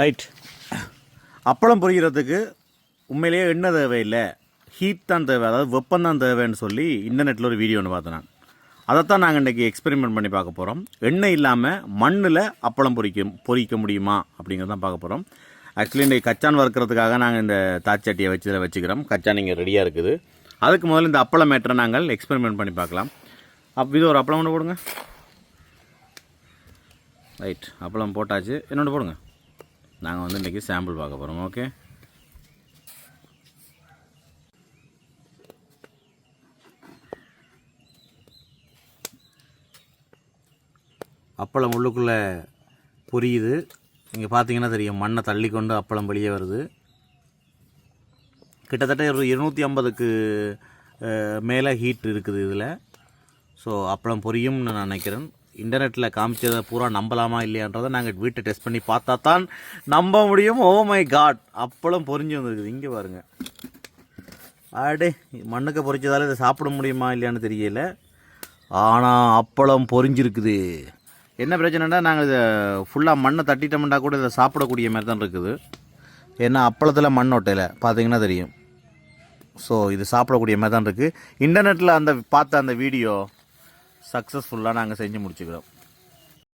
Right அப்பளம் பொரிக்கிறதுக்கு உண்மையிலேயே எண்ணெய் தேவையில்லை. ஹீட் தான் தேவை. அதாவது வெப்பம் தான் தேவைன்னு சொல்லி இன்டர்நெட்டில் ஒரு வீடியோ ஒன்று பார்த்தேன் நான். அதைத்தான் நாங்கள் இன்றைக்கி எக்ஸ்பெரிமெண்ட் பண்ணி பார்க்க போகிறோம் எண்ணெய் இல்லாமல் மண்ணில் அப்பளம் பொரிக்க பொரிக்க முடியுமா அப்படிங்கிறதான் பார்க்க போகிறோம் ஆக்சுவலி இன்றைக்கி கச்சான் வறுக்கிறதுக்காக நாங்கள் இந்த தாச்சட்டியை வச்சு இதில் வச்சுக்கிறோம். கச்சான் இங்கே ரெடியாக இருக்குது. அதுக்கு முதல்ல இந்த அப்பளம் மேட்டரை நாங்கள் எக்ஸ்பெரிமெண்ட் பண்ணி பார்க்கலாம். அப் இது ஒரு அப்பளம் ஒன்று போடுங்க. ரைட் அப்பளம் போட்டாச்சு. என்னோட போடுங்க. நாங்கள் வந்து இன்றைக்கி சாம்பிள் பார்க்க போகிறோம் ஓகே அப்பளம் உள்ளுக்குள்ளே பொரியுது. இங்கே பார்த்தீங்கன்னா தெரியும் மண்ணை தள்ளி கொண்டு அப்பளம் வெளியே வருது. கிட்டத்தட்ட ஒரு இருநூற்றி ஐம்பதுக்கு மேலே ஹீட் இருக்குது இதில். ஸோ அப்பளம் பொரியும்னு நான் நினைக்கிறேன். இன்டர்நெட்டில் காமிச்சதை பூரா நம்பலாமா இல்லையான்றதை நாங்கள் வீட்டை டெஸ்ட் பண்ணி பார்த்தா தான் நம்ப முடியும். ஓ மை காட் அப்பளம் பொரிஞ்சு வந்திருக்குது. இங்கே பாருங்க. ஆடே மண்ணுக்கு பொரிச்சதால இதை சாப்பிட முடியுமா இல்லையான்னு தெரியல. ஆனால் அப்பளம் பொரிஞ்சிருக்குது என்ன பிரச்சனைனா நாங்கள் இதை ஃபுல்லாக மண்ணை தட்டிட்டோம்னா கூட இதை சாப்பிடக்கூடிய மாதிரி தான் இருக்குது. ஏன்னா அப்பளத்தில் மண் ஒட்டையில் பார்த்தீங்கன்னா தெரியும். ஸோ இது சாப்பிடக்கூடிய மாதிரி தான் இருக்குது இன்டர்நெட்டில் அந்த பார்த்த அந்த வீடியோ சக்ஸஸ்ஃபுல்லாக நாங்கள் செஞ்சு முடிச்சுக்கிறோம்.